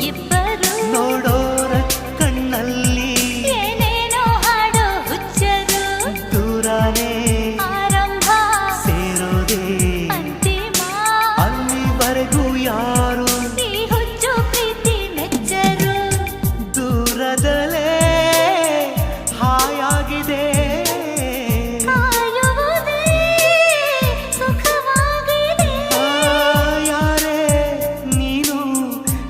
இப்ப ನೋಡೋ